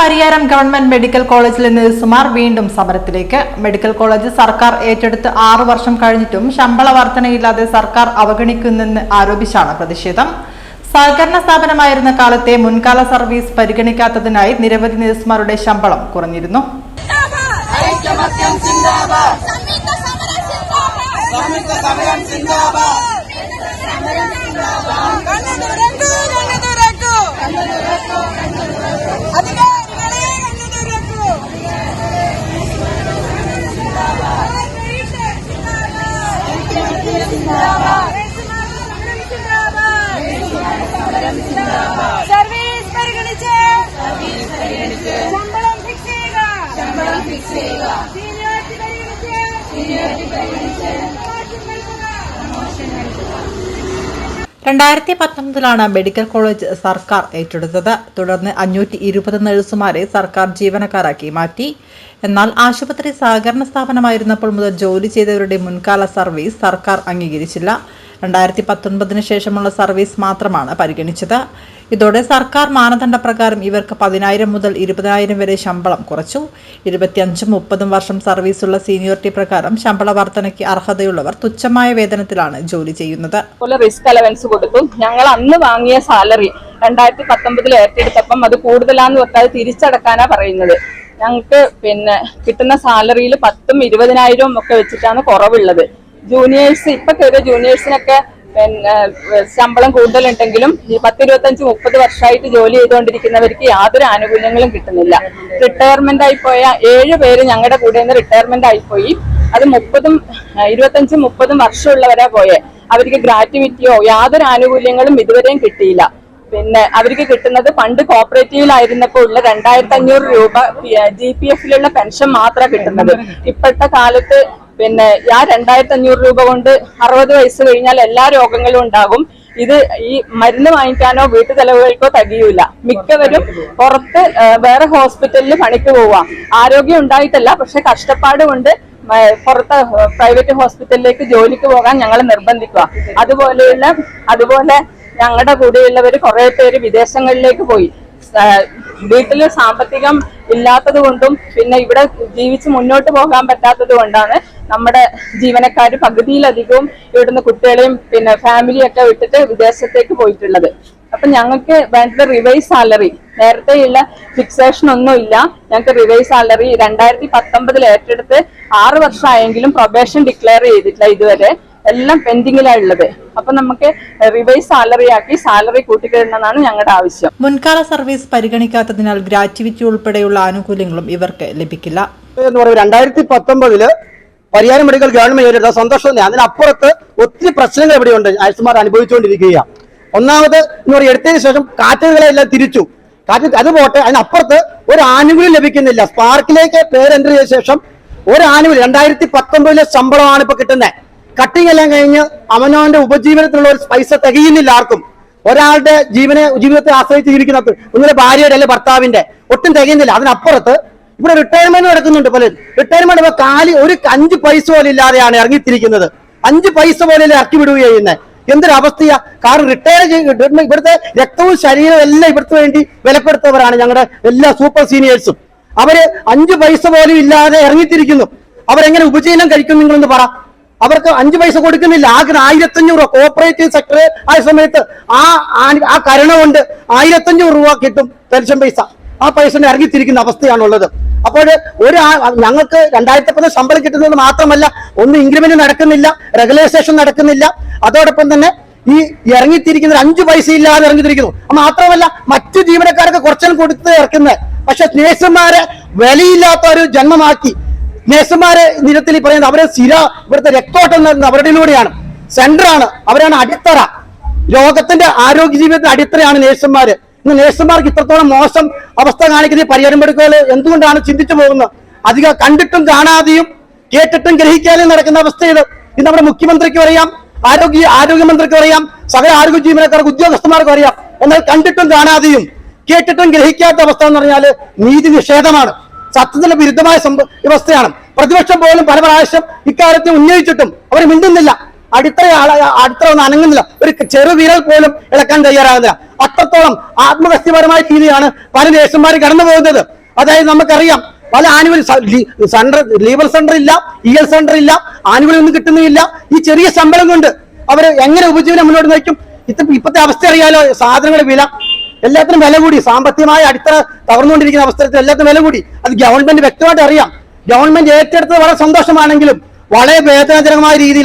Pariyaram government medical കോളേജിലെ നഴ്സുമാർ വീണ്ടും സമരത്തിലേക്ക്. മെഡിക്കൽ കോളേജ് സർക്കാർ ഏറ്റെടുത്ത് ആറു വർഷം കഴിഞ്ഞിട്ടും ശമ്പള വർധനയില്ലാതെ സർക്കാർ അവഗണിക്കുന്നെന്ന് ആരോപിച്ചാണ് പ്രതിഷേധം. സഹകരണ സ്ഥാപനമായിരുന്ന കാലത്തെ മുൻകാല സർവീസ് പരിഗണിക്കാത്തതിനായി നിരവധി നഴ്സുമാരുടെ ശമ്പളം കുറഞ്ഞിരുന്നു. ഐക്യമത്യം സിന്ദാബാദ് സംയുക്ത സമരം സിന്ദാബാദ് സർവീസ് പരിഗണിച്ച് ശമ്പളം ഫിക്സ് ചെയ്യുക. ശമ്പളം ഫിക്സ് ചെയ്യുക. സീനിയോറിറ്റി പരിഗണിച്ച് സീനിയോറിറ്റി പരിഗണിച്ച് രണ്ടായിരത്തി പത്തൊമ്പതിലാണ് മെഡിക്കൽ കോളേജ് സർക്കാർ ഏറ്റെടുത്തത്. തുടർന്ന് അഞ്ഞൂറ്റി ഇരുപത് നഴ്സുമാരെ സർക്കാർ ജീവനക്കാരാക്കി മാറ്റി. എന്നാൽ ആശുപത്രി സഹകരണ സ്ഥാപനമായിരുന്നപ്പോൾ മുതൽ ജോലി ചെയ്തവരുടെ മുൻകാല സർവീസ് സർക്കാർ അംഗീകരിച്ചില്ല. രണ്ടായിരത്തി പത്തൊൻപതിന് ശേഷമുള്ള സർവീസ് മാത്രമാണ് പരിഗണിച്ചത്. ഇതോടെ സർക്കാർ മാനദണ്ഡപ്രകാരം ഇവർക്ക് പതിനായിരം മുതൽ ഇരുപതിനായിരം വരെ ശമ്പളം കുറച്ചു. ഇരുപത്തിയഞ്ചും മുപ്പതും വർഷം സർവീസുള്ള സീനിയോറിറ്റി പ്രകാരം ശമ്പള വർധനയ്ക്ക് അർഹതയുള്ളവർ തുച്ഛമായ വേതനത്തിലാണ് ജോലി ചെയ്യുന്നത്. റിസ്ക് അലവൻസ് കൊടുക്കും. ഞങ്ങൾ അന്ന് വാങ്ങിയ സാലറി രണ്ടായിരത്തി പത്തൊമ്പതിൽ ഏറ്റെടുത്തപ്പം അത് കൂടുതലാന്ന് വെക്കാതെ തിരിച്ചടക്കാനാ പറയുന്നത്. ഞങ്ങൾക്ക് പിന്നെ കിട്ടുന്ന സാലറിയിൽ പത്തും ഇരുപതിനായിരവും ഒക്കെ വെച്ചിട്ടാണ് കുറവുള്ളത്. ജൂനിയേഴ്സ് ഇപ്പൊ കയറിയ ജൂനിയേഴ്സിനൊക്കെ പിന്നെ ശമ്പളം കൂടുതലുണ്ടെങ്കിലും ഈ പത്തിരുപത്തഞ്ച് മുപ്പത് വർഷമായിട്ട് ജോലി ചെയ്തുകൊണ്ടിരിക്കുന്നവർക്ക് യാതൊരു ആനുകൂല്യങ്ങളും കിട്ടുന്നില്ല. റിട്ടയർമെന്റ് ആയി പോയ ഏഴ് പേര് ഞങ്ങളുടെ കൂടെ നിന്ന് റിട്ടയർമെന്റ് ആയിപ്പോയി അത് മുപ്പതും ഇരുപത്തഞ്ചും മുപ്പതും വർഷമുള്ളവരാ പോയെ. അവർക്ക് ഗ്രാറ്റുവിറ്റിയോ യാതൊരു ആനുകൂല്യങ്ങളും ഇതുവരെയും കിട്ടിയില്ല. പിന്നെ അവർക്ക് കിട്ടുന്നത് പണ്ട് കോപ്പറേറ്റീവിലായിരുന്നപ്പോൾ ഉള്ള രണ്ടായിരത്തി അഞ്ഞൂറ് രൂപ ജി പി എഫിലുള്ള പെൻഷൻ മാത്രമാണ് കിട്ടുന്നത്. ഇപ്പോഴത്തെ കാലത്ത് പിന്നെ ആ രണ്ടായിരത്തി അഞ്ഞൂറ് രൂപ കൊണ്ട് അറുപത് വയസ്സ് കഴിഞ്ഞാൽ എല്ലാ രോഗങ്ങളും ഉണ്ടാകും. ഇത് ഈ മരുന്ന് വാങ്ങിക്കാനോ വീട്ടു ചെലവുകൾക്കോ തികയൂല. മിക്കവരും പുറത്ത് വേറെ ഹോസ്പിറ്റലിൽ പണിക്ക് പോവാം. ആരോഗ്യം ഉണ്ടായിട്ടല്ല പക്ഷെ കഷ്ടപ്പാട് കൊണ്ട് പുറത്ത് പ്രൈവറ്റ് ഹോസ്പിറ്റലിലേക്ക് ജോലിക്ക് പോകാൻ ഞങ്ങൾ നിർബന്ധിക്കുക അതുപോലെയുള്ള അതുപോലെ ഞങ്ങളുടെ കൂടെയുള്ളവർ കുറെ പേര് വിദേശങ്ങളിലേക്ക് പോയി. വീട്ടിൽ സാമ്പത്തികം ഇല്ലാത്തത് കൊണ്ടും പിന്നെ ഇവിടെ ജീവിച്ച് മുന്നോട്ട് പോകാൻ പറ്റാത്തത് കൊണ്ടാണ് നമ്മുടെ ജീവനക്കാർ പകുതിയിലധികവും ഇവിടുന്ന് കുട്ടികളെയും പിന്നെ ഫാമിലിയൊക്കെ വിട്ടിട്ട് വിദേശത്തേക്ക് പോയിട്ടുള്ളത്. അപ്പൊ ഞങ്ങൾക്ക് വേണ്ടത് റിവൈസ് സാലറി നേരത്തെയുള്ള ഫിക്സേഷൻ ഒന്നും ഇല്ല. ഞങ്ങൾക്ക് റിവൈസ് സാലറി രണ്ടായിരത്തി പത്തൊമ്പതിൽ ഏറ്റെടുത്ത് ആറ് വർഷമായെങ്കിലും പ്രൊബേഷൻ ഡിക്ലെയർ ചെയ്തിട്ടില്ല ഇതുവരെ. എല്ലാം പെൻഡിങ്ങിലാണ് ഉള്ളത് അപ്പൊ നമുക്ക് റിവൈസ് സാലറി ആക്കി സാലറി കൂട്ടിക്കിടണമെന്നാണ് ഞങ്ങളുടെ ആവശ്യം. മുൻകാല സർവീസ് പരിഗണിക്കാത്തതിനാൽ ഗ്രാറ്റുവിറ്റി ഉൾപ്പെടെയുള്ള ആനുകൂല്യങ്ങളും ഇവർക്ക് ലഭിക്കില്ല. എന്ന് രണ്ടായിരത്തി പത്തൊമ്പതിൽ പരിയാരം മെഡിക്കൽ ഗവൺമെന്റ് ഏറ്റെടുത്ത സന്തോഷം തന്നെ. അതിനപ്പുറത്ത് ഒത്തിരി പ്രശ്നങ്ങൾ ഇവിടെയുണ്ട്. ആയുഷ്മാർ അനുഭവിച്ചുകൊണ്ടിരിക്കുകയാണ്. ഒന്നാമത് എന്ന് പറയുക എടുത്തതിന് ശേഷം കാറ്റുകളെല്ലാം തിരിച്ചു. കാറ്റ് അത് പോട്ടെ അതിനപ്പുറത്ത് ഒരു ആനുകൂല്യം ലഭിക്കുന്നില്ല. സ്പാർക്കിലേക്ക് പേര് എന്റർ ചെയ്ത ശേഷം ഒരു ആനുകൂല്യം. രണ്ടായിരത്തി പത്തൊമ്പതിലെ ശമ്പളമാണ് ഇപ്പൊ കിട്ടുന്നത് കട്ടിങ് എല്ലാം കഴിഞ്ഞ് അവനവന്റെ ഉപജീവനത്തിനുള്ള ഒരു പൈസ തികയുന്നില്ല ആർക്കും. ഒരാളുടെ ജീവനെ ജീവിതത്തെ ആശ്രയിച്ച് ജീവിക്കുന്നത് ഒന്നിലെ ഭാര്യയുടെ അല്ലെ ഭർത്താവിന്റെ ഒട്ടും തികയുന്നില്ല. അതിനപ്പുറത്ത് ഇവിടെ റിട്ടയർമെന്റ് നടക്കുന്നുണ്ട് പലരും. റിട്ടയർമെന്റ് ഇപ്പൊ കാലി ഒരു അഞ്ച് പൈസ പോലും ഇല്ലാതെയാണ് ഇറങ്ങിത്തിരിക്കുന്നത്. അഞ്ച് പൈസ പോലെ ഇറക്കി വിടുക ചെയ്യുന്നത് എന്തൊരു അവസ്ഥയാ. കാരണം റിട്ടയർ ഇവിടുത്തെ രക്തവും ശരീരവും എല്ലാം ഇവിടുത്തെ വേണ്ടി വിലപ്പെടുത്തവരാണ് ഞങ്ങളുടെ എല്ലാ സൂപ്പർ സീനിയേഴ്സും അവർ അഞ്ച് പൈസ പോലും ഇല്ലാതെ ഇറങ്ങിത്തിരിക്കുന്നു. അവരെങ്ങനെ ഉപജീവനം കഴിക്കും നിങ്ങളൊന്ന് പറ. അവർക്ക് അഞ്ചു പൈസ കൊടുക്കുന്നില്ല. ആകെ ആയിരത്തഞ്ഞൂറ് രൂപ. കോപ്പറേറ്റീവ് സെക്ടർ ആയ സമയത്ത് ആ ആ- കരുണ കൊണ്ട് ആയിരത്തഞ്ഞൂറ് രൂപ കിട്ടും പെൻഷൻ പൈസ. ആ പൈസ ഇറങ്ങിത്തിരിക്കുന്ന അവസ്ഥയാണുള്ളത്. അപ്പോൾ ഒരു ഞങ്ങൾക്ക് രണ്ടായിരത്തി പത്ത് ശമ്പളം കിട്ടുന്നത് മാത്രമല്ല ഒന്ന് ഇൻക്രിമെന്റ് നടക്കുന്നില്ല റെഗുലൈസേഷൻ നടക്കുന്നില്ല. അതോടൊപ്പം തന്നെ ഈ ഇറങ്ങിത്തിരിക്കുന്ന അഞ്ചു പൈസ ഇല്ലാതെ ഇറങ്ങിത്തിരിക്കുന്നു. മാത്രമല്ല മറ്റു ജീവനക്കാർക്ക് കുറച്ചും കൊടുത്ത് ഇറക്കുന്നത് പക്ഷെ നേഴ്സുമാരെ വിലയില്ലാത്ത ഒരു ജന്മമാക്കി. നേഴ്സുമാരെ നിരത്തിൽ പറയുന്നത് അവരെ സ്ഥിര ഇവിടുത്തെ രക്തോട്ടം നടന്നത് അവരുടെയിലൂടെയാണ് സെന്ററാണ് അവരാണ് അടിത്തറ. രോഗത്തിന്റെ ആരോഗ്യ ജീവിതത്തിന്റെ അടിത്തറയാണ് നേഴ്സുമാര്. ഇന്ന് നേഴ്സുമാർക്ക് ഇത്രത്തോളം മോശം അവസ്ഥ കാണിക്കുന്ന പരിഹാരം എടുക്കുക എന്തുകൊണ്ടാണ് ചിന്തിച്ചു പോകുന്നത്? അധികം കണ്ടിട്ടും കാണാതെയും കേട്ടിട്ടും ഗ്രഹിക്കാതെയും നടക്കുന്ന അവസ്ഥയിൽ ഇത് നമ്മുടെ മുഖ്യമന്ത്രിക്ക് അറിയാം ആരോഗ്യ ആരോഗ്യമന്ത്രിക്ക് അറിയാം സകല ആരോഗ്യ ജീവനക്കാർക്ക് ഉദ്യോഗസ്ഥന്മാർക്കും അറിയാം. എന്നാൽ കണ്ടിട്ടും കാണാതെയും കേട്ടിട്ടും ഗ്രഹിക്കാത്ത അവസ്ഥ എന്ന് പറഞ്ഞാൽ നീതി നിഷേധമാണ്. സത്യത്തിന് വിരുദ്ധമായ വ്യവസ്ഥയാണ്. പ്രതിപക്ഷം പോലും പല പ്രാവശ്യം ഇക്കാര്യത്തെ ഉന്നയിച്ചിട്ടും അവർ മിണ്ടുന്നില്ല. അടിത്തറ അടിത്തറ ഒന്ന് അനങ്ങുന്നില്ല. ഒരു ചെറു വിരൽ പോലും ഇളക്കാൻ തയ്യാറാകുന്നില്ല. അത്രത്തോളം ആത്മഹത്യപരമായ രീതിയാണ് പല നേഴ്സുമാർ കടന്നു പോകുന്നത്. അതായത് നമുക്കറിയാം പല ആനുവൽ സെന്റർ ലീവർ സെന്റർ ഇല്ല ഇ എൽ സെന്റർ ഇല്ല ആനുവൽ ഒന്നും കിട്ടുന്നില്ല. ഈ ചെറിയ ശമ്പളം കൊണ്ട് അവർ എങ്ങനെ ഉപജീവനം മുന്നോട്ട് നയിക്കും? ഇത്ത ഇപ്പോഴത്തെ അവസ്ഥ അറിയാലോ സാധനങ്ങളുടെ വില എല്ലാത്തിനും വില കൂടി. സാമ്പത്തികമായ അടിത്തറ തകർന്നുകൊണ്ടിരിക്കുന്ന അവസരത്തിൽ എല്ലാത്തിനും വില കൂടി. അത് ഗവൺമെന്റ് വ്യക്തമായിട്ട് അറിയാം. ഗവൺമെന്റ് ഏറ്റെടുത്തത് വളരെ സന്തോഷമാണെങ്കിലും വളരെ വേദനാജനകമായ രീതിയിൽ